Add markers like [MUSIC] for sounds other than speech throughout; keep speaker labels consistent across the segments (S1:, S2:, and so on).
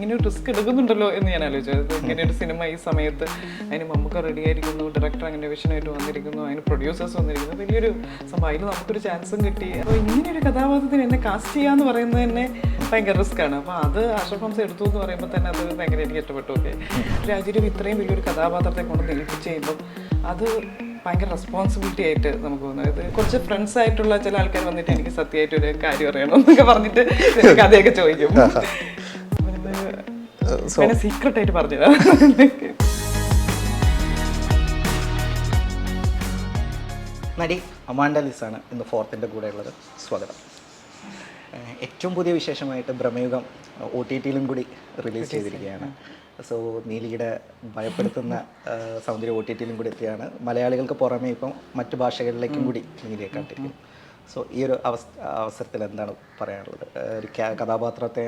S1: ഇങ്ങനെ ഒരു റിസ്ക് എടുക്കുന്നുണ്ടല്ലോ എന്ന് ഞാൻ ആലോചിച്ചത് ഇങ്ങനെ ഒരു സിനിമ ഈ സമയത്ത് അതിന് മമ്മൂക്ക റെഡി ആയിരിക്കുന്നു ഡയറക്ടർ അങ്ങനെ വിഷനായിട്ട് വന്നിരിക്കുന്നു അതിന് പ്രൊഡ്യൂസേഴ്സ് വന്നിരിക്കുന്നു. വലിയൊരു സംഭവം. അതിൽ നമുക്കൊരു ചാൻസും കിട്ടി. അപ്പോൾ ഇങ്ങനെ ഒരു കഥാപാത്രത്തിന് എന്നെ കാസ്റ്റ് ചെയ്യാന്ന് പറയുന്നത് തന്നെ ഭയങ്കര റിസ്ക് ആണ്. അപ്പോൾ അത് ഹംസ എടുത്തു എന്ന് പറയുമ്പോൾ തന്നെ അത് ഭയങ്കര എനിക്ക് ഇഷ്ടപ്പെട്ടു. ഓക്കെ രാജീവ് ഇത്രയും വലിയൊരു കഥാപാത്രത്തെ കൊണ്ട് നിൽപ്പിച്ച് ചെയ്യുമ്പോൾ അത് ഭയങ്കര റെസ്പോൺസിബിലിറ്റി ആയിട്ട് നമുക്ക് തോന്നുന്നു. ഇത് കുറച്ച് ഫ്രണ്ട്സ് ആയിട്ടുള്ള ചില ആൾക്കാർ വന്നിട്ട് എനിക്ക് സത്യമായിട്ട് ഒരു കാര്യം അറിയണം എന്നൊക്കെ പറഞ്ഞിട്ട് [LAUGHS] കഥയൊക്കെ ചോദിക്കും. പിന്നെ സീക്രട്ട് ആയിട്ട്
S2: നടി അമാൻഡ ലിസാണ് ഇന്ന് ഫോർത്തിന്റെ കൂടെ ഉള്ളത് സ്വാഗതം ഏറ്റവും പുതിയ വിശേഷമായിട്ട് ഭ്രമയുഗം ഒ ടി ടിയിലും കൂടി റിലീസ് ചെയ്തിരിക്കുകയാണ്. സോ നീലിയുടെ ഭയപ്പെടുത്തുന്ന സൗന്ദര്യം ഒ ടി ടിയിലും കൂടി എത്തിയാണ്. മലയാളികൾക്ക് പുറമേ ഇപ്പം മറ്റു ഭാഷകളിലേക്കും കൂടി നീലിയെ കണ്ടിരിക്കും സോ ഈ ഒരു അവസ്ഥ അവസരത്തിൽ എന്താണ് പറയാനുള്ളത്? ഒരു കഥാപാത്രത്തെ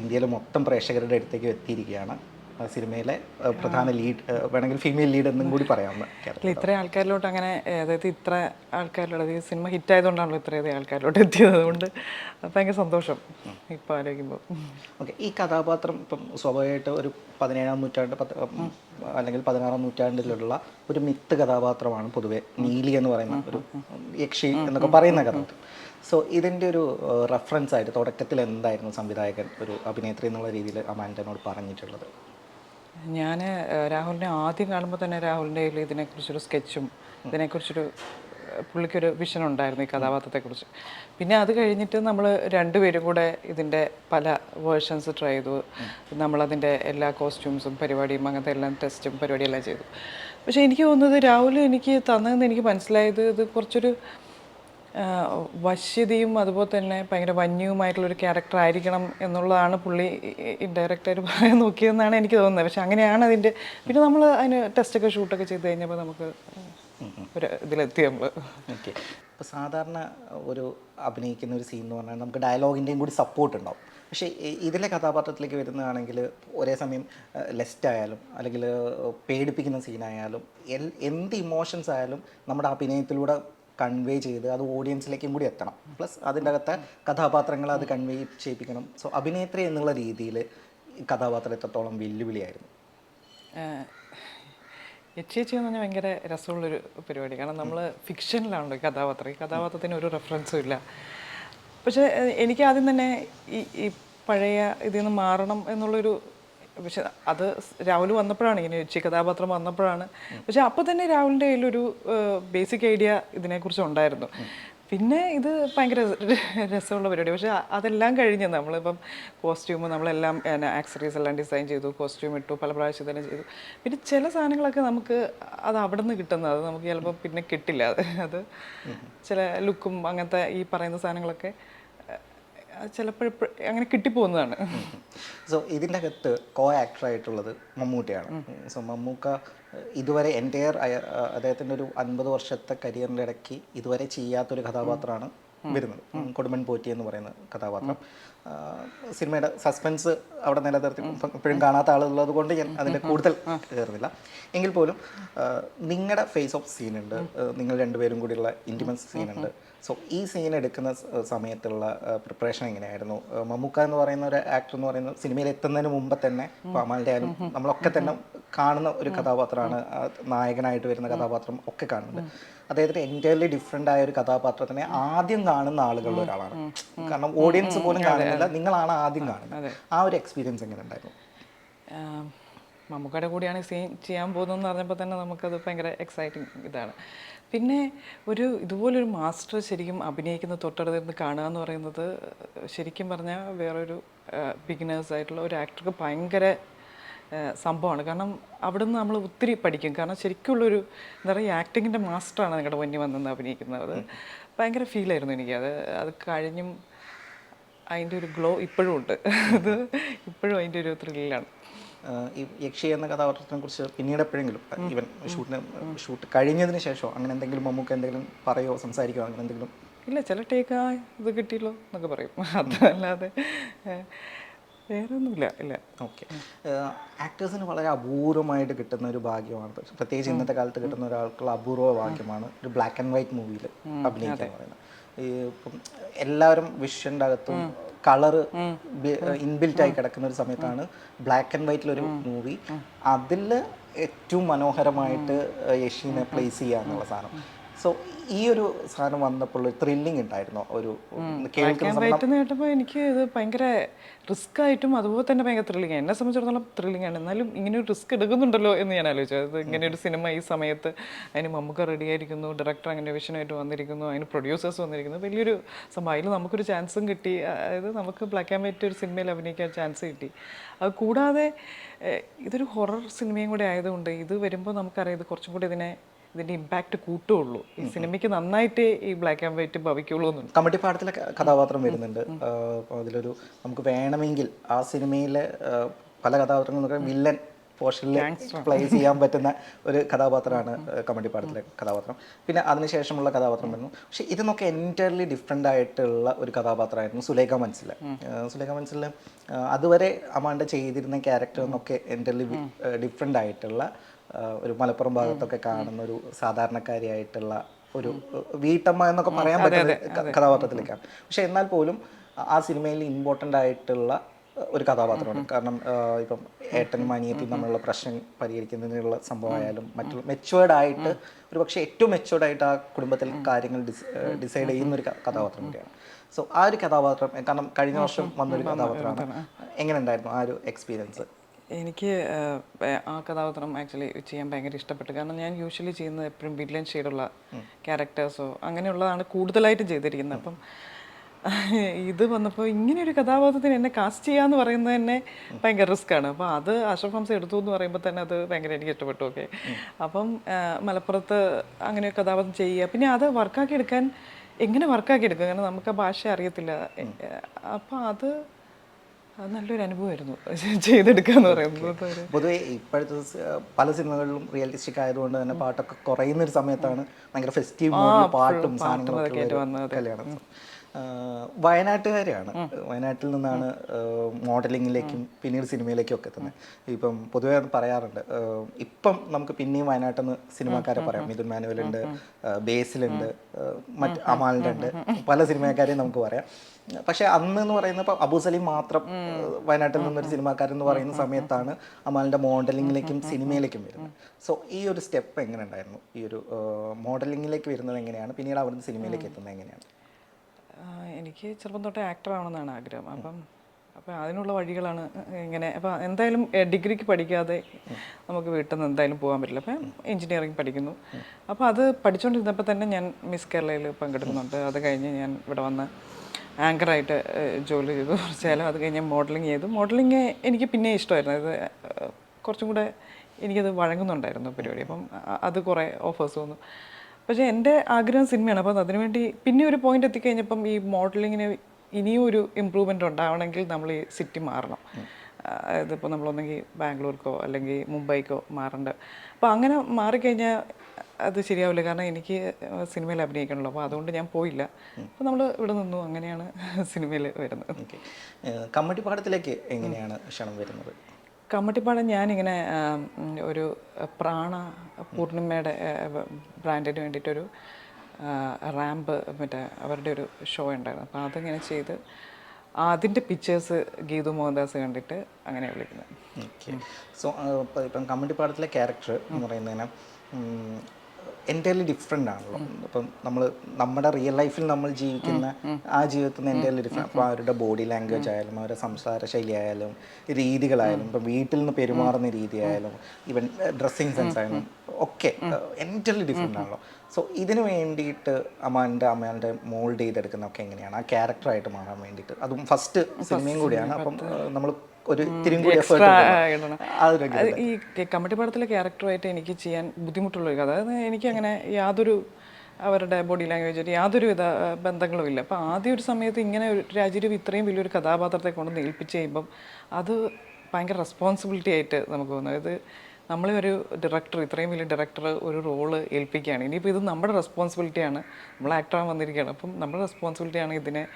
S2: ഇന്ത്യയിലെ മൊത്തം പ്രേക്ഷകരുടെ അടുത്തേക്ക് എത്തിയിരിക്കുകയാണ്. സിനിമയിലെ പ്രധാന ലീഡ് വേണമെങ്കിൽ ഫീമെയിൽ ലീഡ് എന്നും കൂടി പറയാവുന്ന
S1: ഇത്ര ആൾക്കാരിലോട്ട് അങ്ങനെ അതായത് ഇത്ര ആൾക്കാരിലോട്ട് ഈ സിനിമ ഹിറ്റ് ആയതുകൊണ്ടാണല്ലോ ഇത്രയധികം ആൾക്കാരിലോട്ട് എത്തിയത്. അതുകൊണ്ട് ഭയങ്കര സന്തോഷം ഇപ്പോൾ ആലോചിക്കുമ്പോൾ.
S2: ഓക്കെ ഈ കഥാപാത്രം ഇപ്പം സ്വാഭാവികമായിട്ട് ഒരു പതിനേഴാം നൂറ്റാണ്ട് പത്ത് അല്ലെങ്കിൽ പതിനാറാം നൂറ്റാണ്ടിലുള്ള ഒരു മിത്ത് കഥാപാത്രമാണ് പൊതുവെ നീലി എന്ന് പറയുന്ന ഒരു യക്ഷി എന്നൊക്കെ പറയുന്ന കഥാപാത്രം. സോ ഇതിന്റെ ഒരു റെഫറൻസ് ആയിട്ട് തുടക്കത്തിൽ എന്തായിരുന്നു സംവിധായകൻ ഒരു അഭിനേത്രി എന്നുള്ള രീതിയിൽ അമാൻഡനോട് പറഞ്ഞിട്ടുള്ളത്?
S1: ഞാൻ രാഹുലിനെ ആദ്യം കാണുമ്പോൾ തന്നെ രാഹുലിന്റെ കയ്യിൽ ഇതിനെക്കുറിച്ചൊരു സ്കെച്ചും ഇതിനെക്കുറിച്ചൊരു പുള്ളിക്കൊരു വിഷൻ ഉണ്ടായിരുന്നു ഈ കഥാപാത്രത്തെക്കുറിച്ച്. പിന്നെ അത് കഴിഞ്ഞിട്ട് നമ്മൾ രണ്ടുപേരും കൂടെ ഇതിന്റെ പല വേർഷൻസ് ട്രൈ ചെയ്തു. നമ്മളതിന്റെ എല്ലാ കോസ്റ്റ്യൂംസും പരിപാടിയും അങ്ങനത്തെ എല്ലാം ടെസ്റ്റും പരിപാടിയെല്ലാം ചെയ്തു. പക്ഷേ എനിക്ക് തോന്നുന്നത് രാഹുൽ എനിക്ക് തന്നതെന്ന് എനിക്ക് മനസ്സിലായത് ഇത് കുറച്ചൊരു വശ്യതയും അതുപോലെ തന്നെ ഭയങ്കര വന്യവുമായിട്ടുള്ളൊരു ക്യാരക്ടർ ആയിരിക്കണം എന്നുള്ളതാണ് പുള്ളി ഇൻഡയറക്റ്റായിട്ട് പറയാൻ നോക്കിയതെന്നാണ് എനിക്ക് തോന്നുന്നത്. പക്ഷെ അങ്ങനെയാണ് അതിന്റെ പിന്നെ നമ്മൾ അതിന് ടെസ്റ്റൊക്കെ ഷൂട്ടൊക്കെ ചെയ്ത് കഴിഞ്ഞപ്പോൾ നമുക്ക് ഒരു ഇതിലെത്തി നമ്മൾ
S2: ഓക്കെ ഇപ്പോൾ സാധാരണ ഒരു അഭിനയിക്കുന്ന ഒരു സീൻ എന്ന് പറഞ്ഞാൽ നമുക്ക് ഡയലോഗിന്റെയും കൂടി സപ്പോർട്ട് ഉണ്ടാവും. പക്ഷേ ഇതിലെ കഥാപാത്രത്തിലേക്ക് വരുന്നതാണെങ്കിൽ ഒരേ സമയം ലെസ്റ്റ് ആയാലും അല്ലെങ്കിൽ പേടിപ്പിക്കുന്ന സീനായാലും എന്ത് ഇമോഷൻസ് ആയാലും നമ്മുടെ അഭിനയത്തിലൂടെ കൺവേ ചെയ്ത് അത് ഓഡിയൻസിലേക്കും കൂടി എത്തണം. പ്ലസ് അതിന്റെ അകത്തെ കഥാപാത്രങ്ങൾ അത് കൺവേ ചെയ്യിപ്പിക്കണം. സോ അഭിനേത്രി എന്നുള്ള രീതിയിൽ കഥാപാത്രം എത്രത്തോളം വെല്ലുവിളിയായിരുന്നു?
S1: യക്ഷേച്ചി എന്ന് പറഞ്ഞാൽ ഭയങ്കര രസമുള്ളൊരു പരിപാടി. കാരണം നമ്മൾ ഫിക്ഷനിലാണല്ലോ കഥാപാത്രം. ഈ കഥാപാത്രത്തിന് ഒരു റെഫറൻസും ഇല്ല. പക്ഷേ എനിക്ക് ആദ്യം തന്നെ ഈ പഴയ ഇതിൽ നിന്ന് മാറണം എന്നുള്ളൊരു പക്ഷെ അത് രാഹുൽ വന്നപ്പോഴാണ് ഇങ്ങനെ യക്ഷി കഥാപാത്രം വന്നപ്പോഴാണ്. പക്ഷെ അപ്പോൾ തന്നെ രാഹുലിന്റെ കയ്യിലൊരു ബേസിക് ഐഡിയ ഇതിനെക്കുറിച്ച് ഉണ്ടായിരുന്നു. പിന്നെ ഇത് ഭയങ്കര രസമുള്ള പരിപാടി. പക്ഷേ അതെല്ലാം കഴിഞ്ഞ് നമ്മളിപ്പം കോസ്റ്റ്യൂം നമ്മളെല്ലാം ആക്സറീസ് എല്ലാം ഡിസൈൻ ചെയ്തു കോസ്റ്റ്യൂം ഇട്ടു പല പ്രാവശ്യം തന്നെ ചെയ്തു. പിന്നെ ചില സാധനങ്ങളൊക്കെ നമുക്ക് അത് അവിടെ നിന്ന് കിട്ടുന്നത് അത് നമുക്ക് ചിലപ്പോൾ പിന്നെ കിട്ടില്ല. അത് അത് ചില ലുക്കും അങ്ങനത്തെ ഈ പറയുന്ന സാധനങ്ങളൊക്കെ ചിലപ്പോഴും അങ്ങനെ കിട്ടിപ്പോകുന്നതാണ്.
S2: സോ ഇതിന്റെ അകത്ത് കോ ആക്ടറായിട്ടുള്ളത് മമ്മൂട്ടിയാണ് സോ മമ്മൂക്ക ഇതുവരെ എന്റെയർ അദ്ദേഹത്തിന്റെ ഒരു അൻപത് വർഷത്തെ കരിയറിന്റെ ഇടയ്ക്ക് ഇതുവരെ ചെയ്യാത്തൊരു കഥാപാത്രമാണ് വരുന്നത്. കൊടുമൻ കൊടുമൺ പോറ്റി എന്ന് പറയുന്ന കഥാപാത്രം. സിനിമയുടെ സസ്പെൻസ് അവിടെ നിലനിർത്തി. എപ്പോഴും ഇപ്പോഴും കാണാത്ത ആളുള്ളത് കൊണ്ട് ഞാൻ അതിന്റെ കൂടുതൽ കയറുന്നില്ല എങ്കിൽ പോലും നിങ്ങളുടെ ഫേസ് ഓഫ് സീനുണ്ട് നിങ്ങൾ രണ്ടുപേരും കൂടിയുള്ള ഇന്റിമസ് സീനുണ്ട് സോ ഈ സീൻ എടുക്കുന്ന സമയത്തുള്ള പ്രിപ്പറേഷൻ എങ്ങനെയായിരുന്നു? മമ്മൂക്ക എന്ന് പറയുന്ന ഒരു ആക്ടർ എന്ന് പറയുന്ന സിനിമയിൽ എത്തുന്നതിന് മുമ്പ് തന്നെ അമാലിന്റെ ആയാലും നമ്മളൊക്കെ തന്നെ കാണുന്ന ഒരു കഥാപാത്രമാണ് നായകനായിട്ട് വരുന്ന കഥാപാത്രം ഒക്കെ കാണുന്നുണ്ട്. അദ്ദേഹത്തിന് എന്റയർലി ഡിഫറെന്റ് ആയ ഒരു കഥാപാത്രത്തിനെ ആദ്യം കാണുന്ന ആളുകളിൽ ഒരാളാണ്. കാരണം ഓഡിയൻസ് പോലും കാണുന്നില്ല നിങ്ങളാണ് ആദ്യം കാണുന്നത്. ആ ഒരു എക്സ്പീരിയൻസ് എങ്ങനെ ഉണ്ടായിരുന്നു
S1: മമ്മൂക്കയുടെ കൂടിയാണ് സീൻ ചെയ്യാൻ പോകുന്നതെന്ന് പറഞ്ഞപ്പോൾ തന്നെ നമുക്കത് ഭയങ്കര എക്സൈറ്റിംഗ് ഇതാണ്. പിന്നെ ഒരു ഇതുപോലൊരു മാസ്റ്റർ ശരിക്കും അഭിനയിക്കുന്ന തൊട്ടടുത്തിരുന്ന് കാണുക എന്ന് പറയുന്നത് ശരിക്കും പറഞ്ഞാൽ വേറൊരു ബിഗിനേഴ്സ് ആയിട്ടുള്ള ഒരു ആക്ടർക്ക് ഭയങ്കര സംഭവമാണ്. കാരണം അവിടെ നിന്ന് നമ്മൾ ഒത്തിരി പഠിക്കും. കാരണം ശരിക്കുള്ളൊരു എന്താ പറയുക ആക്ടിങ്ങിന്റെ മാസ്റ്ററാണ് നിങ്ങളുടെ മുന്നിൽ വന്നെന്ന് അഭിനയിക്കുന്നത്. അത് ഭയങ്കര ഫീലായിരുന്നു എനിക്ക്. അത് അത് കഴിഞ്ഞും അതിന്റെ ഒരു ഗ്ലോ ഇപ്പോഴും ഉണ്ട്. അത് ഇപ്പോഴും അതിന്റെ ഒരു ത്രില്ലാണ്
S2: ഈ യക്ഷി എന്ന കഥാപാത്രത്തിനെ കുറിച്ച് പിന്നീട് എപ്പോഴെങ്കിലും ഈവൻ ഷൂട്ടിന് ഷൂട്ട് കഴിഞ്ഞതിന് ശേഷമോ അങ്ങനെ എന്തെങ്കിലും മമ്മൂക്ക എന്തെങ്കിലും പറയോ സംസാരിക്കോ അങ്ങനെ എന്തെങ്കിലും?
S1: ഇല്ല ചില ടേക്ക് ആ ഇത് കിട്ടിയല്ലോ എന്നൊക്കെ പറയും. അതല്ലാതെ വേറെ ഒന്നുമില്ല ഇല്ല.
S2: ഓക്കെ. ആക്ടേഴ്സിന് വളരെ അപൂർവമായിട്ട് കിട്ടുന്ന ഒരു ഭാഗ്യമാണ്. പ്രത്യേകിച്ച് ഇന്നത്തെ കാലത്ത് കിട്ടുന്ന ഒരാൾക്കുള്ള അപൂർവ ഭാഗ്യമാണ് ഒരു ബ്ലാക്ക് ആൻഡ് വൈറ്റ് മൂവിയിൽ അഭിനയിക്കാൻ പറയുന്നത്. ഈ ഇപ്പം എല്ലാവരും വിഷന്റെ അകത്തും കളറ് ഇൻബിൽറ്റ് ആയി കിടക്കുന്ന ഒരു സമയത്താണ് ബ്ലാക്ക് ആൻഡ് വൈറ്റിൽ ഒരു മൂവി അതിൽ ഏറ്റവും മനോഹരമായിട്ട് യഷീനെ പ്ലേസ് ചെയ്യുക എന്നുള്ള സാധനം. സോ ഈ ഒരു സാധനം വന്നപ്പോൾ ത്രില്ലിംഗ് ഉണ്ടായിരുന്നു. ഒരു
S1: കേട്ടപ്പോൾ എനിക്ക് ഇത് ഭയങ്കര റിസ്ക് ആയിട്ടും അതുപോലെ തന്നെ ഭയങ്കര ത്രില്ലിംഗ് എന്നെ സംബന്ധിച്ചിടത്തോളം ത്രില്ലിംഗ് ആണ്. എന്നാലും ഇങ്ങനെ ഒരു റിസ്ക് എടുക്കുന്നുണ്ടല്ലോ എന്ന് ഞാൻ ആലോചിച്ചു. അത് ഇങ്ങനെ ഒരു സിനിമ ഈ സമയത്ത് അതിന് മമ്മൂക്ക റെഡി ആയിരിക്കുന്നു ഡയറക്ടർ അങ്ങനെ വിഷനായിട്ട് വന്നിരിക്കുന്നു അതിന് പ്രൊഡ്യൂസേഴ്സ് വന്നിരിക്കുന്നു. വലിയൊരു സംഭവം. അതിൽ നമുക്കൊരു ചാൻസും കിട്ടി. അതായത് നമുക്ക് ബ്ലാക്ക് ആൻഡ് വൈറ്റ് ഒരു സിനിമയിൽ അഭിനയിക്കാൻ ചാൻസ് കിട്ടി. അത് കൂടാതെ ഇതൊരു ഹൊറർ സിനിമയും കൂടെ ആയതുകൊണ്ട് ഇത് വരുമ്പോൾ നമുക്കറിയാം ഇത് കുറച്ചും കൂടി ഇതിനെ ഇതിന്റെ ഇമ്പാക്റ്റ് കൂട്ടുകയുള്ളൂ. ഈ സിനിമയ്ക്ക് നന്നായിട്ട് ഈ ബ്ലാക്ക് ആൻഡ് വൈറ്റ് ഭവിക്കുള്ളൂ എന്നുണ്ട്.
S2: കമ്മട്ടിപ്പാടത്തിലെ ക- കഥാപാത്രം വരുന്നുണ്ട്. അതിലൊരു നമുക്ക് വേണമെങ്കിൽ ആ സിനിമയിലെ പല കഥാപാത്രങ്ങളും വില്ലൻ പോർഷനിൽ പ്ലേ ചെയ്യാൻ പറ്റുന്ന [LAUGHS] ഒരു കഥാപാത്രമാണ് ആഹ് കമ്മട്ടിപ്പാടത്തിലെ കഥാപാത്രം. പിന്നെ അതിനുശേഷമുള്ള കഥാപാത്രം വരുന്നു. പക്ഷെ ഇതിനൊക്കെ എന്റയർലി ഡിഫറെന്റ് ആയിട്ടുള്ള ഒരു കഥാപാത്രമായിരുന്നു സുലേഖ മനസ്സിൽ സുലേഖ മനസ്സിൽ അതുവരെ അമാണ്ട ചെയ്തിരുന്ന ക്യാരക്ടർ എന്നൊക്കെ എന്റയർലി ഡിഫറെന്റ് ആയിട്ടുള്ള ഒരു മലപ്പുറം ഭാഗത്തൊക്കെ കാണുന്ന ഒരു സാധാരണക്കാരിയായിട്ടുള്ള ഒരു വീട്ടമ്മ എന്നൊക്കെ പറയാൻ പറ്റുന്ന കഥാപാത്രത്തിലേക്കാണ്. പക്ഷെ എന്നാൽ പോലും ആ സിനിമയിൽ ഇമ്പോർട്ടന്റ് ആയിട്ടുള്ള ഒരു കഥാപാത്രമാണ്. കാരണം ഇപ്പം ഏട്ടനും അനിയത്തിയും തമ്മിലുള്ള പ്രശ്നം പരിഹരിക്കുന്നതിനുള്ള സംഭവമായാലും മറ്റുള്ള മെച്ചുവേർഡ് ആയിട്ട് ഒരു പക്ഷേ ഏറ്റവും മെച്ചുവേർഡ് ആയിട്ട് ആ കുടുംബത്തിൽ കാര്യങ്ങൾ ഡിസൈഡ് ചെയ്യുന്ന ഒരു കഥാപാത്രം കൂടിയാണ്. സോ ആ ഒരു കഥാപാത്രം കാരണം കഴിഞ്ഞ വർഷം വന്നൊരു കഥാപാത്രമാണ്. എങ്ങനെ ഉണ്ടായിരുന്നു ആ ഒരു എക്സ്പീരിയൻസ്
S1: എനിക്ക് ആ കഥാപാത്രം ആക്ച്വലി ചെയ്യാൻ ഭയങ്കര ഇഷ്ടപ്പെട്ടു. കാരണം ഞാൻ യൂഷ്വലി ചെയ്യുന്നത് എപ്പോഴും വില്ലൻ ഷെയ്ഡുള്ള ക്യാരക്ടേഴ്സോ അങ്ങനെയുള്ളതാണ് കൂടുതലായിട്ടും ചെയ്തിരിക്കുന്നത്. അപ്പം ഇത് വന്നപ്പോൾ ഇങ്ങനെ ഒരു കഥാപാത്രത്തിന് എന്നെ കാസ്റ്റ് ചെയ്യാന്ന് പറയുന്നത് തന്നെ ഭയങ്കര റിസ്ക് ആണ്. അപ്പോൾ അത് അഷ്റഫ് ഹംസ എടുത്തു എന്ന് പറയുമ്പോൾ തന്നെ അത് ഭയങ്കര എനിക്ക് ഇഷ്ടപ്പെട്ടു. ഓക്കെ അപ്പം മലപ്പുറത്ത് അങ്ങനെ ഒരു കഥാപാത്രം ചെയ്യുക. പിന്നെ അത് വർക്കാക്കി എടുക്കാൻ എങ്ങനെ വർക്കാക്കി എടുക്കുക കാരണം നമുക്ക് ആ ഭാഷ അറിയത്തില്ല. അപ്പം അത് അത് നല്ലൊരു അനുഭവമായിരുന്നു. [LAUGHS] ചെയ്തെടുക്കുക എന്ന് പറയുന്നത്
S2: പൊതുവെ ഇപ്പോഴത്തെ പല സിനിമകളിലും റിയലിസ്റ്റിക് ആയതുകൊണ്ട് തന്നെ പാട്ടൊക്കെ കുറയുന്ന ഒരു സമയത്താണ് ഭയങ്കര ഫെസ്റ്റീവ് പാട്ടും സാധനങ്ങളൊക്കെ കല്യാണം. വയനാട്ടുകാരെയാണ് വയനാട്ടിൽ നിന്നാണ് മോഡലിങ്ങിലേക്കും പിന്നീട് സിനിമയിലേക്കും ഒക്കെ തന്നെ ഇപ്പം പൊതുവേ അത് പറയാറുണ്ട് ഇപ്പം നമുക്ക് പിന്നെയും വയനാട്ടിൽ നിന്ന് സിനിമാക്കാരെ പറയാം. മിഥുൻ മാനുവലുണ്ട് ഉണ്ട് ബേസിലുണ്ട് മറ്റ് അമാലിന്റെ ഉണ്ട് പല സിനിമക്കാരെയും നമുക്ക് പറയാം. പക്ഷെ അന്ന് എന്ന് പറയുന്നത് ഇപ്പം അബു സലീം മാത്രം വയനാട്ടിൽ നിന്നൊരു സിനിമാക്കാരൻ എന്ന് പറയുന്ന സമയത്താണ് അമാലിന്റെ മോഡലിങ്ങിലേക്കും സിനിമയിലേക്കും വരുന്നത്. സോ ഈ ഒരു സ്റ്റെപ്പ് എങ്ങനെ ഉണ്ടായിരുന്നു ഈ ഒരു മോഡലിങ്ങിലേക്ക് വരുന്നത് എങ്ങനെയാണ്? പിന്നീട് അവിടുന്ന് സിനിമയിലേക്ക് എത്തുന്നത് എങ്ങനെയാണ്?
S1: എനിക്ക് ചെറുപ്പം തൊട്ടേ ആക്ടർ ആവണമെന്നാണ് ആഗ്രഹം. അപ്പം അപ്പം അതിനുള്ള വഴികളാണ് ഇങ്ങനെ. അപ്പം എന്തായാലും ഡിഗ്രിക്ക് പഠിക്കാതെ നമുക്ക് വീട്ടിൽ നിന്ന് എന്തായാലും പോകാൻ പറ്റില്ല. അപ്പം എഞ്ചിനീയറിംഗ് പഠിക്കുന്നു. അപ്പോൾ അത് പഠിച്ചുകൊണ്ടിരുന്നപ്പോൾ തന്നെ ഞാൻ മിസ് കേരളയിൽ പങ്കെടുക്കുന്നുണ്ട്. അത് കഴിഞ്ഞ് ഞാൻ ഇവിടെ വന്ന് ആങ്കറായിട്ട് ജോലി ചെയ്തു. കുറച്ച് കാലം അത് കഴിഞ്ഞ് മോഡലിംഗ് ചെയ്തു. മോഡലിംഗ് എനിക്ക് പിന്നെ ഇഷ്ടമായിരുന്നു. അത് കുറച്ചും കൂടെ എനിക്കത് വഴങ്ങുന്നുണ്ടായിരുന്നു പരിപാടി. അപ്പം അത് കുറേ ഓഫേഴ്സ് വന്നു. പക്ഷേ എന്റെ ആഗ്രഹം സിനിമയാണ്. അപ്പം അതിനുവേണ്ടി പിന്നെ ഒരു പോയിന്റ് എത്തിക്കഴിഞ്ഞപ്പം ഈ മോഡലിങ്ങിന് ഇനിയും ഒരു ഇമ്പ്രൂവ്മെന്റ് ഉണ്ടാവണമെങ്കിൽ നമ്മൾ ഈ സിറ്റി മാറണം. അതായത് ഇപ്പോൾ നമ്മളൊന്നെങ്കിൽ ബാംഗ്ലൂർക്കോ അല്ലെങ്കിൽ മുംബൈക്കോ മാറേണ്ട. അപ്പോൾ അങ്ങനെ മാറിക്കഴിഞ്ഞാൽ അത് ശരിയാവില്ല. കാരണം എനിക്ക് സിനിമയിൽ അഭിനയിക്കണമല്ലോ അപ്പോൾ അതുകൊണ്ട് ഞാൻ പോയില്ല. അപ്പോൾ നമ്മൾ ഇവിടെ നിന്നു. അങ്ങനെയാണ് സിനിമയിൽ വരുന്നത്.
S2: കമ്മിറ്റി കമ്മട്ടിപ്പാടത്തിലേക്ക് എങ്ങനെയാണ് ക്ഷണം വരുന്നത്?
S1: കമ്മട്ടിപ്പാടം ഞാനിങ്ങനെ ഒരു പ്രാണ പൂർണിമയുടെ ബ്രാൻഡിന് വേണ്ടിയിട്ടൊരു റാമ്പ് മറ്റേ അവരുടെ ഒരു ഷോ ഉണ്ടായിരുന്നു. അപ്പോൾ അതിങ്ങനെ ചെയ്ത് അതിന്റെ പിക്ചേഴ്സ് ഗീതു മോഹൻദാസ് കണ്ടിട്ട് അങ്ങനെ വിളിക്കുന്നത്.
S2: സോ ഇപ്പം കമ്മട്ടിപ്പാടത്തിലെ ക്യാരക്ടർ എന്ന് പറയുന്നതിന് എന്റയർലി ഡിഫറെന്റ് ആണല്ലോ. അപ്പം നമ്മൾ നമ്മുടെ റിയൽ ലൈഫിൽ നമ്മൾ ജീവിക്കുന്ന ആ ജീവിതത്തിൽ നിന്ന് എന്റയർലി ഡിഫറെന്റ് അപ്പോൾ അവരുടെ ബോഡി ലാംഗ്വേജ് ആയാലും അവരുടെ സംസാര ശൈലി ആയാലും രീതികളായാലും ഇപ്പം വീട്ടിൽ നിന്ന് പെരുമാറുന്ന രീതി ആയാലും ഈവൻ ഡ്രസ്സിങ് സെൻസ് ആയാലും ഒക്കെ എന്റയർലി ഡിഫറെന്റ് ആണല്ലോ. സോ ഇതിന് വേണ്ടിയിട്ട് അമ്മാന്റെ അമ്മേന്റെ മോൾഡ് ചെയ്തെടുക്കുന്നതൊക്കെ എങ്ങനെയാണ്? ആ ക്യാരക്ടറായിട്ട് മാറാൻ വേണ്ടിയിട്ട്. അതും ഫസ്റ്റ് സിനിമയും കൂടിയാണ്. അപ്പം നമ്മൾ ഒരു ഇത്തിരിയും കൂടി എഫേർട്ട്
S1: ഇടണം. ഈ കമ്മിറ്റി പടത്തിലെ ക്യാരക്ടറായിട്ട് എനിക്ക് ചെയ്യാൻ ബുദ്ധിമുട്ടുള്ള ഒരു കഥ. അതായത് എനിക്ക് അങ്ങനെ യാതൊരു അവരുടെ ബോഡി ലാംഗ്വേജ് യാതൊരു വിധ ബന്ധങ്ങളും ഇല്ല. അപ്പോൾ ആദ്യ ഒരു സമയത്ത് ഇങ്ങനെ ഒരു രാജീവ് ഇത്രയും വലിയൊരു കഥാപാത്രത്തെ കൊണ്ട് ഏൽപ്പിച്ച് കഴിയുമ്പം അത് ഭയങ്കര റെസ്പോൺസിബിലിറ്റി ആയിട്ട് നമുക്ക് തോന്നുന്നു അതായത് നമ്മളെ ഒരു ഡയറക്ടർ ഇത്രയും വലിയ ഡയറക്ടർ ഒരു റോൾ ഏൽപ്പിക്കുകയാണ്. ഇനിയിപ്പോൾ ഇത് നമ്മുടെ റെസ്പോൺസിബിലിറ്റിയാണ് നമ്മൾ ആക്ടറാൻ വന്നിരിക്കുകയാണ്. അപ്പം നമ്മുടെ റെസ്പോൺസിബിലിറ്റിയാണ് ഇതിനെ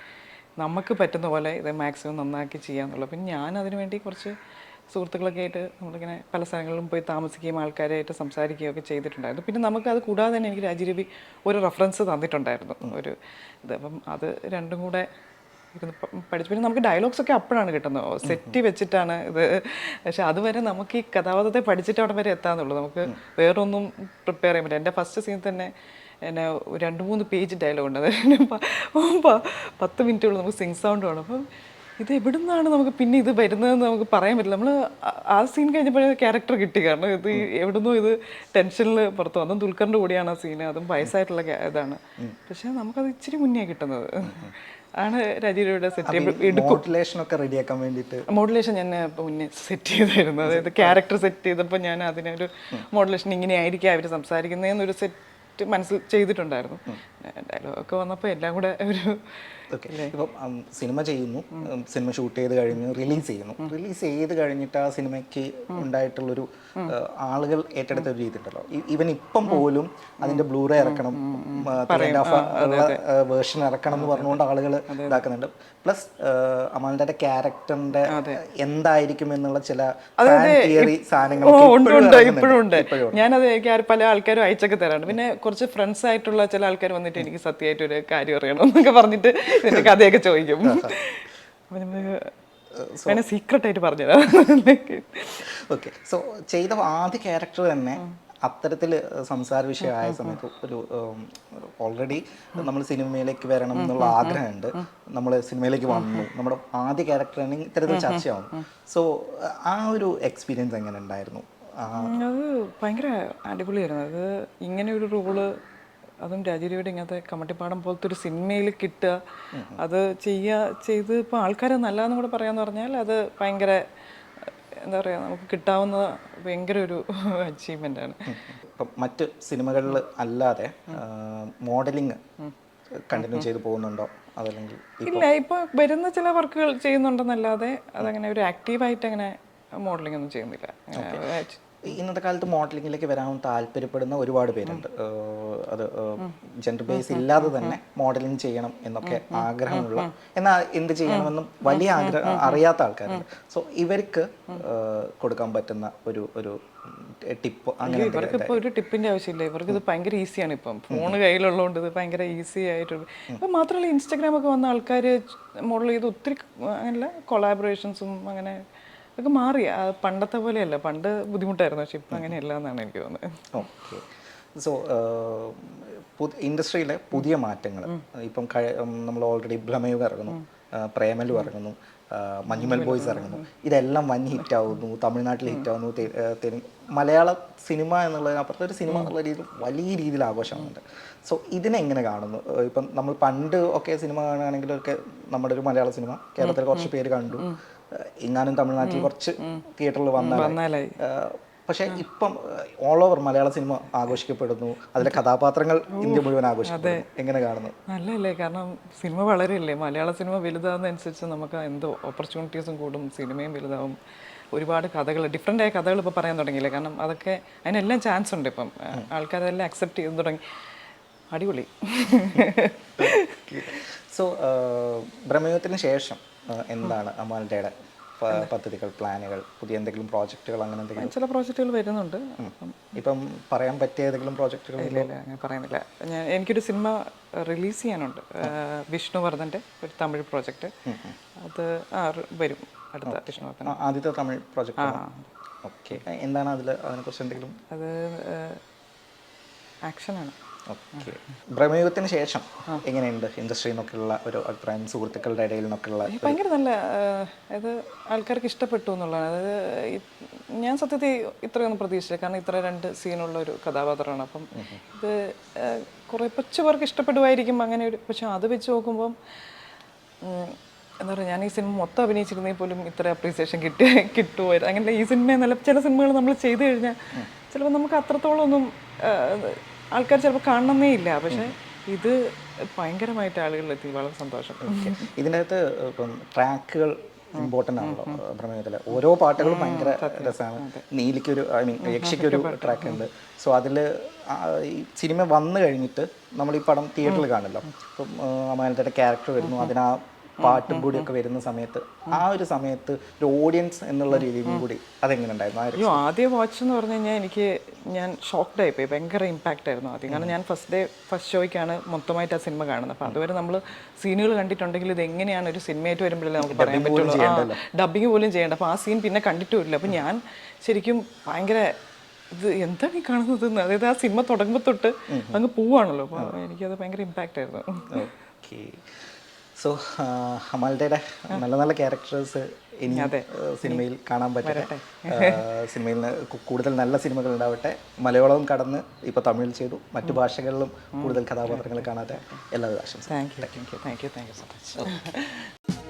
S1: നമുക്ക് പറ്റുന്ന പോലെ ഇത് മാക്സിമം നന്നാക്കി ചെയ്യാന്നുള്ളത് പിന്നെ ഞാൻ അതിനു വേണ്ടി കുറച്ച് സുഹൃത്തുക്കളൊക്കെ ആയിട്ട് നമ്മളിങ്ങനെ പല സ്ഥലങ്ങളിലും പോയി താമസിക്കുകയും ആൾക്കാരായിട്ട് സംസാരിക്കുകയും ഒക്കെ ചെയ്തിട്ടുണ്ടായിരുന്നു. പിന്നെ നമുക്ക് അത് കൂടാതെ തന്നെ എനിക്ക് രാജീരവി ഒരു റെഫറൻസ് തന്നിട്ടുണ്ടായിരുന്നു. ഒരു ഇത് അപ്പം അത് രണ്ടും കൂടെ ഇരുന്ന് പഠിച്ചു പിന്നെ നമുക്ക് ഡയലോഗ്സ് ഒക്കെ അപ്പോഴാണ് കിട്ടുന്നത്. സെറ്റ് വെച്ചിട്ടാണ് ഇത്. പക്ഷെ അതുവരെ നമുക്ക് ഈ കഥാപാത്രത്തെ പഠിച്ചിട്ട് അവിടെ വരെ എത്താന്നുള്ളൂ. നമുക്ക് വേറൊന്നും പ്രിപ്പയർ ചെയ്യാൻ പറ്റില്ല. എന്റെ ഫസ്റ്റ് സീൻ തന്നെ എന്നെ രണ്ട് മൂന്ന് പേജ് ഡയലോഗ് ഉണ്ട്. അത് പത്ത് മിനിറ്റുള്ള നമുക്ക് സിങ് സൗണ്ട് വേണം. അപ്പം ഇത് എവിടെ നിന്നാണ് നമുക്ക് പിന്നെ ഇത് വരുന്നതെന്ന് നമുക്ക് പറയാൻ പറ്റില്ല. നമ്മൾ ആ സീൻ കഴിഞ്ഞപ്പോഴേ ക്യാരക്ടർ കിട്ടി. കാരണം ഇത് എവിടെ എവിടുന്നോ ഇത് ടെൻഷനിൽ പുറത്തു വന്നു. അതും ദുൽഖറിന്റെ കൂടെയാണ് ആ സീന് അതും വയസ്സായിട്ടുള്ള ഇതാണ്. പക്ഷേ നമുക്കത് ഇച്ചിരി മുന്നേ കിട്ടുന്നത്. ആണ് രജീരയുടെ സെറ്റ്
S2: മോഡുലേഷൻ ഒക്കെ റെഡിയാക്കാൻ വേണ്ടിയിട്ട്.
S1: മോഡുലേഷൻ ഞാൻ മുന്നേ സെറ്റ് ചെയ്തായിരുന്നു. അതായത് ക്യാരക്ടർ സെറ്റ് ചെയ്തപ്പോൾ ഞാൻ അതിനൊരു മോഡുലേഷൻ ഇങ്ങനെയായിരിക്കും അവർ സംസാരിക്കുന്നതെന്നൊരു സെറ്റ് മനസ്സിൽ ചെയ്തിട്ടുണ്ടായിരുന്നു. ഡയലോഗ് ഒക്കെ വന്നപ്പോൾ എല്ലാം കൂടെ ഒരു
S2: ഓക്കെ. ഇപ്പം സിനിമ ചെയ്യുന്നു. സിനിമ ഷൂട്ട് ചെയ്ത് കഴിഞ്ഞ് റിലീസ് ചെയ്യുന്നു. റിലീസ് ചെയ്ത് കഴിഞ്ഞിട്ട് ആ സിനിമയ്ക്ക് ഉണ്ടായിട്ടുള്ളൊരു ആളുകൾ ഏറ്റെടുത്ത ഒരു രീതി ഉണ്ടല്ലോ ഇവൻ ഇപ്പം പോലും അതിന്റെ ബ്ലൂറേ ഇറക്കണം. വേർഷൻ ഇറക്കണം എന്ന് പറഞ്ഞുകൊണ്ട് ആളുകൾ ഇതാക്കുന്നുണ്ട്. പ്ലസ് അമാലിന്റെ ക്യാരക്ടറിന്റെ എന്തായിരിക്കും എന്നുള്ള ചില തിയറി
S1: ഉണ്ട് ഞാനത് എനിക്ക് പല ആൾക്കാരും അയച്ചൊക്കെ തരാറുണ്ട്. പിന്നെ കുറച്ച് ഫ്രണ്ട്സ് ആയിട്ടുള്ള ചില ആൾക്കാർ വന്നിട്ട് എനിക്ക് സത്യമായിട്ട് ഒരു കാര്യം അറിയണം എന്നൊക്കെ പറഞ്ഞിട്ട് എന്റെ കഥയൊക്കെ ചോദിക്കും. അപ്പൊ നമ്മൾ സീക്രട്ട് ആയിട്ട് പറഞ്ഞുതരാം
S2: ഓക്കെ. സോ ചെയ്ത ആദ്യ ക്യാരക്ടർ തന്നെ അത്തരത്തിൽ സംസാര വിഷയമായ സമയത്ത് ഒരു ഓൾറെഡി നമ്മൾ സിനിമയിലേക്ക് വരണം എന്നുള്ള ആഗ്രഹമുണ്ട്. നമ്മൾ സിനിമയിലേക്ക് വന്നു. നമ്മുടെ ആദ്യ ക്യാരക്ടർ തന്നെ ഇത്തരത്തിൽ ചർച്ചയാവും. സോ ആ ഒരു എക്സ്പീരിയൻസ് എങ്ങനെ ഉണ്ടായിരുന്നു?
S1: അത് ഭയങ്കര അടിപൊളിയായിരുന്നു. അത് ഇങ്ങനെ ഒരു റോൾ അതും രാജീവിയുടെ ഇങ്ങനത്തെ കമ്മട്ടിപ്പാടം പോലത്തെ ഒരു സിനിമയിൽ കിട്ടുക. അത് ചെയ്യുക ചെയ്ത് ഇപ്പോൾ ആൾക്കാരെ നല്ലതെന്ന് കൂടെ പറയാന്ന് പറഞ്ഞാൽ അത് ഭയങ്കര എന്താ പറയുക നമുക്ക് കിട്ടാവുന്ന ഭയങ്കര ഒരു അച്ചീവ്മെന്റ് ആണ്.
S2: ഇപ്പം മറ്റ് സിനിമകളിൽ അല്ലാതെ മോഡലിംഗ് കണ്ടിന്യൂ ചെയ്തു പോകുന്നുണ്ടോ? അതല്ലെങ്കിൽ
S1: ഇല്ല ഇപ്പോൾ വരുന്ന ചില വർക്കുകൾ ചെയ്യുന്നുണ്ടെന്നല്ലാതെ അതങ്ങനെ ഒരു ആക്റ്റീവായിട്ട് അങ്ങനെ മോഡലിംഗ് ഒന്നും ചെയ്യുന്നില്ല.
S2: ഇന്നത്തെ കാലത്ത് മോഡലിങ്ങിലേക്ക് വരാൻ താല്പര്യപ്പെടുന്ന ഒരുപാട് പേരുണ്ട്. അത് ജെൻഡർ ബേസ് ഇല്ലാതെ തന്നെ മോഡലിംഗ് ചെയ്യണം എന്നൊക്കെ ആഗ്രഹമുള്ള എന്നാൽ എന്ത് ചെയ്യണമെന്നും വലിയ ആഗ്രഹം അറിയാത്ത ആൾക്കാരുണ്ട്. സോ ഇവർക്ക് കൊടുക്കാൻ പറ്റുന്ന ഒരു ഒരു ടിപ്പ് അങ്ങനെ
S1: ഇവർക്ക് ഇപ്പോൾ ഒരു ടിപ്പിന്റെ ആവശ്യമില്ല. ഇവർക്ക് ഇത് ഭയങ്കര ഈസിയാണ് ഇപ്പം. ഫോൺ കയ്യിലുള്ളതുകൊണ്ട് ഇത് ഭയങ്കര ഈസി ആയിട്ടൊരു ഇപ്പം മാത്രമല്ല ഇൻസ്റ്റാഗ്രാമൊക്കെ വന്ന ആൾക്കാർ മോഡൽ ചെയ്ത് ഒത്തിരി അങ്ങനെയുള്ള കൊളാബറേഷൻസും അങ്ങനെ ഇതൊക്കെ മാറി. പണ്ടത്തെ പോലെയല്ല. പണ്ട് ബുദ്ധിമുട്ടായിരുന്നു. പക്ഷെ ഇപ്പം അങ്ങനെയല്ല എന്നാണ് എനിക്ക് തോന്നുന്നത്.
S2: ഓക്കെ. സോ ഇൻഡസ്ട്രിയിലെ പുതിയ മാറ്റങ്ങൾ ഇപ്പം നമ്മൾ ഓൾറെഡി ഭ്രമയുഗം ഇറങ്ങുന്നു. പ്രേമലു ഇറങ്ങുന്നു. മഞ്ഞുമൽ ബോയ്സ് ഇറങ്ങുന്നു. ഇതെല്ലാം വൻ ഹിറ്റ് ആവുന്നു തമിഴ്നാട്ടിൽ ഹിറ്റ് ആവുന്നു മലയാള സിനിമ എന്നുള്ളതിനപ്പുറത്ത് ഒരു സിനിമ എന്നുള്ള രീതിയിൽ വലിയ രീതിയിൽ ആഘോഷമാണ് സോ ഇതിനെ എങ്ങനെ കാണുന്നു ഇപ്പം നമ്മൾ പണ്ട് ഒക്കെ സിനിമ കാണുകയാണെങ്കിലൊക്കെ നമ്മുടെ ഒരു മലയാള സിനിമ കേരളത്തിൽ കുറച്ച് പേര് കണ്ടു. എങ്ങാനും തമിഴ്നാട്ടിൽ കുറച്ച് തിയേറ്ററിൽ വന്നാൽ പക്ഷെ ഇപ്പം ഓൾ ഓവർ മലയാള സിനിമ ആഘോഷിക്കപ്പെടുന്നു. അതിലെ കഥാപാത്രങ്ങൾ ഇന്ത്യ മുഴുവൻ ആഘോഷിക്കുന്നു. എങ്ങനെ കാണുന്നു?
S1: നല്ലല്ലേ കാരണം സിനിമ വളരെയല്ലേ? മലയാള സിനിമ വലുതാകുന്നതനുസരിച്ച് നമുക്ക് എന്തോ ഓപ്പർച്യൂണിറ്റീസും കൂടും സിനിമയും വലുതാവും. ഒരുപാട് കഥകൾ ഡിഫറെന്റ് ആയ കഥകൾ ഇപ്പോൾ പറയാൻ തുടങ്ങിയില്ലേ? കാരണം അതൊക്കെ അതിനെല്ലാം ചാൻസ് ഉണ്ട് ഇപ്പം. ആൾക്കാരെല്ലാം അക്സെപ്റ്റ് ചെയ്ത് തുടങ്ങി. അടിപൊളി. [LAUGHS]
S2: സോ ബ്രഹ്മയുഗത്തിന് ശേഷം എന്താണ് അമാൽഡയുടെ പദ്ധതികൾ പ്ലാനുകൾ? പുതിയ എന്തെങ്കിലും പ്രോജക്റ്റുകൾ അങ്ങനെ എന്തെങ്കിലും?
S1: ചില പ്രോജക്റ്റുകൾ വരുന്നുണ്ട്.
S2: ഇപ്പം പറയാൻ പറ്റിയ ഏതെങ്കിലും പ്രോജക്റ്റുകൾ
S1: ഇല്ല ഇല്ല അങ്ങനെ പറയുന്നില്ല ഞാൻ എനിക്കൊരു സിനിമ റിലീസ് ചെയ്യാനുണ്ട്. വിഷ്ണുവർദ്ധന്റെ ഒരു തമിഴ് പ്രോജക്റ്റ്. അത് ആ വരും. അടുത്ത വിഷ്ണുവർദ്ധൻ
S2: ആദ്യത്തെ തമിഴ് പ്രോജക്റ്റ് ഓക്കെ. എന്താണ് അതിൽ അതിനെക്കുറിച്ച് എന്തെങ്കിലും?
S1: അത് ആക്ഷനാണ്.
S2: ഓക്കെ. ഭ്രമയുഗത്തിന് ശേഷം എങ്ങനെയുണ്ട് ഇൻഡസ്ട്രിയിൽ നിന്നൊക്കെയുള്ള ഒരു അഭിപ്രായം സുഹൃത്തുക്കളുടെ ഇടയിൽ നിന്നൊക്കെയുള്ള
S1: ഭയങ്കര നല്ല അതായത് ആൾക്കാർക്ക് ഇഷ്ടപ്പെട്ടു എന്നുള്ളതാണ്. അതായത് ഞാൻ സത്യത്തിൽ ഇത്രയൊന്നും പ്രതീക്ഷിച്ചില്ല. കാരണം ഇത്ര രണ്ട് സീനുള്ള ഒരു കഥാപാത്രമാണ്. അപ്പം ഇത് കുറേ കൊച്ചു പേർക്ക് ഇഷ്ടപ്പെടുമായിരിക്കും അങ്ങനെ ഒരു പക്ഷെ അത് വെച്ച് നോക്കുമ്പം എന്താ പറയുക ഞാൻ ഈ സിനിമ മൊത്തം അഭിനയിച്ചിരുന്നെങ്കിൽ പോലും ഇത്ര അപ്രീസിയേഷൻ കിട്ടി കിട്ടുമായിരുന്നു അങ്ങനെ ഈ സിനിമ നല്ല ചില സിനിമകൾ നമ്മൾ ചെയ്തു കഴിഞ്ഞാൽ ചിലപ്പോൾ നമുക്ക് അത്രത്തോളം ഒന്നും ആൾക്കാർ ചിലപ്പോൾ കാണണമെന്നേ ഇല്ല. പക്ഷേ ഇത് ഭയങ്കരമായിട്ട് ആളുകളിലെത്തി. വളരെ സന്തോഷം.
S2: ഇതിനകത്ത് ഇപ്പം ട്രാക്കുകൾ ഇമ്പോർട്ടന്റ് ആണല്ലോ പ്രമേയത്തിൽ ഓരോ പാട്ടുകളും ഭയങ്കര രസമാണ്. നീലിക്കൊരു ഐ മീൻ യക്ഷിക്കൊരു ട്രാക്ക് ഉണ്ട് സോ അതിൽ ഈ സിനിമ വന്നു കഴിഞ്ഞിട്ട് നമ്മൾ ഈ പടം തിയേറ്ററിൽ കാണല്ലോ ഇപ്പം അമാനത്തെ ക്യാരക്ടർ വരുന്നു. അതിനാ പാട്ടും കൂടി ഒക്കെ വരുന്ന സമയത്ത് ആ ഒരു സമയത്ത് ഒരു ഓഡിയൻസ് എന്നുള്ള രീതിയിലും കൂടി അതെങ്ങനെ ഉണ്ടായിരുന്നു
S1: അയ്യോ ആദ്യ വാച്ച് എന്ന് പറഞ്ഞു കഴിഞ്ഞാൽ എനിക്ക് ഞാൻ ഷോക്ക്ഡ് ആയിപ്പോയി ഭയങ്കര ഇമ്പാക്റ്റ് ആയിരുന്നു ആദ്യം. കാരണം ഞാൻ ഫസ്റ്റ് ഡേ ഫസ്റ്റ് ഷോയ്ക്കാണ് മൊത്തമായിട്ട് ആ സിനിമ കാണുന്നത്. അപ്പോൾ അതുവരെ നമ്മൾ സീനുകൾ കണ്ടിട്ടുണ്ടെങ്കിൽ ഇത് എങ്ങനെയാണ് ഒരു സിനിമയായിട്ട് വരുമ്പോഴല്ലേ നമുക്ക് പറയാൻ പറ്റുള്ളൂ. ഡബിങ് പോലും ചെയ്യേണ്ട. അപ്പോൾ ആ സീൻ പിന്നെ കണ്ടിട്ടുമില്ല. അപ്പോൾ ഞാൻ ശരിക്കും ഭയങ്കര ഇത് എന്താണ് ഈ കാണുന്നത് അതായത് ആ സിനിമ തുടങ്ങുമ്പോൾ തൊട്ട് അങ്ങ് പോവാണല്ലോ. അപ്പോൾ എനിക്കത് ഭയങ്കര ഇമ്പാക്റ്റ് ആയിരുന്നു.
S2: ഓക്കെ. സോ അമൽയുടെ നല്ല നല്ല ക്യാരക്ടേഴ്സ് ഇനി സിനിമയിൽ കാണാൻ പറ്റട്ടെ. സിനിമയിൽ നിന്ന് കൂടുതൽ നല്ല സിനിമകൾ ഉണ്ടാവട്ടെ. മലയാളവും കടന്ന് ഇപ്പൊ തമിഴിൽ ചെയ്തു. മറ്റു ഭാഷകളിലും കൂടുതൽ കഥാപാത്രങ്ങൾ കാണാതെ എല്ലാവിധ ആശംസ
S1: thank you thank you thank you thank you so much